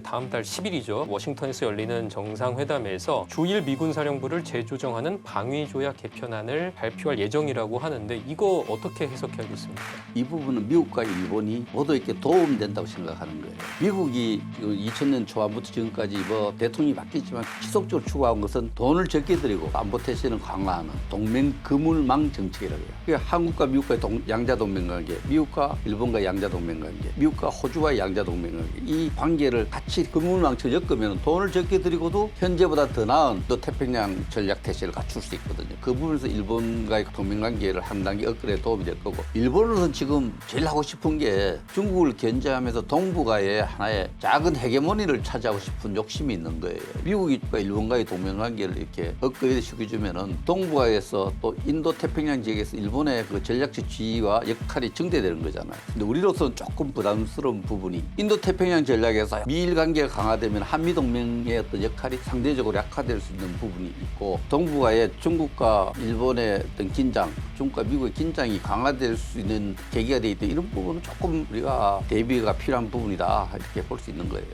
다음 달 10일이죠. 워싱턴에서 열리는 정상회담에서 주일 미군 사령부를 재조정하는 방위조약 개편안을 발표할 예정이라고 하는데 이거 어떻게 해석해야겠습니까? 이 부분은 미국과 일본이 모두에게 도움된다고 생각하는 거예요. 미국이 2000년 초반부터 지금까지 뭐 대통령이 바뀌었지만 지속적으로 추구한 것은 돈을 적게 들이고 안보 태세는 강화하는 동맹 그물망 정책이라고 해요. 그게 한국과 미국과의 동- 양자 동맹 관계, 미국과 일본과 양자 동맹 관계, 미국과 호주와의 양자 동맹 관계 이 관계를 같이 그물망처럼 엮으면 돈을 적게 들이고도 현재보다 더 나은 또 태평양 전략 태세를 갖출 수 있거든요. 그 부분에서 일본과의 동맹 관계를 한 단계 업그레이드 도움이 될 거고 일본으로서는 지금 제일 하고 싶은 게 중국을 견제하면서 동북아의 하나의 작은 헤게모니를 차지하고 싶은 욕심이 있는 거예요. 미국과 일본과의 동맹 관계를 이렇게 업그레이드 시켜주면은 동북아에서 또 인도 태평양 지역에서 일본의 그 전략적 지위와 역할이 증대되는 거잖아요. 근데 우리로서는 조금 부담스러운 부분이 인도 태평양 전략에서 미일 관계가 강화되면 한미 동맹의 어떤 역할이 상대적으로 약화될 수 있는 부분이 있고 동북아의 중국과 일본의 어떤 긴장, 중국과 미국의 긴장이 강화될 수 있는 계기가 되기 때문에 이런 부분은 조금 우리가 대비가 필요한 부분이다 이렇게 볼 수 있는 거예요.